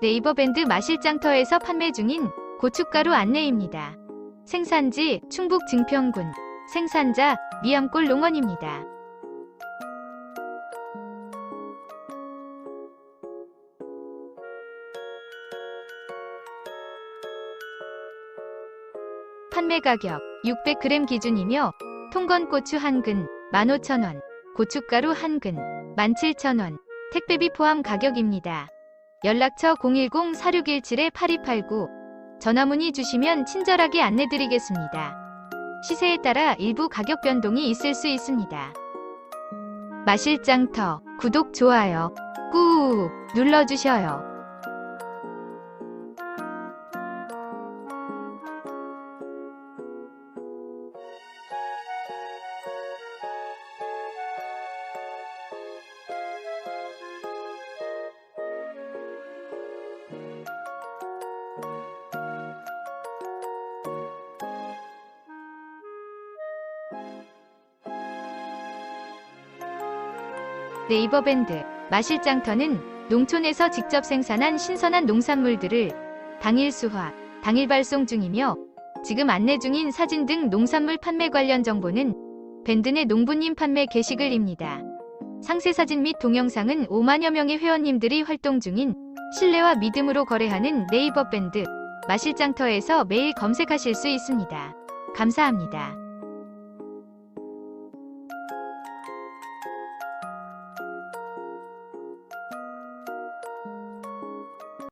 네이버 밴드 마실장터에서 판매 중인 고춧가루 안내입니다. 생산지 충북 증평군, 생산자 미암골 농원입니다. 판매 가격 600g 기준이며 통건고추 한근 15,000원, 고춧가루 한근 17,000원, 택배비 포함 가격입니다. 연락처 010-4617-8289 전화문의 주시면 친절하게 안내드리겠습니다. 시세에 따라 일부 가격 변동이 있을 수 있습니다. 마실장터 구독, 좋아요 꾹 눌러주셔요. 네이버 밴드 마실장터는 농촌에서 직접 생산한 신선한 농산물들을 당일 수화, 당일 발송 중이며 지금 안내 중인 사진 등 농산물 판매 관련 정보는 밴드 내 농부님 판매 게시글입니다. 상세 사진 및 동영상은 5만여 명의 회원님들이 활동 중인 신뢰와 믿음으로 거래하는 네이버 밴드 마실장터에서 매일 검색하실 수 있습니다. 감사합니다.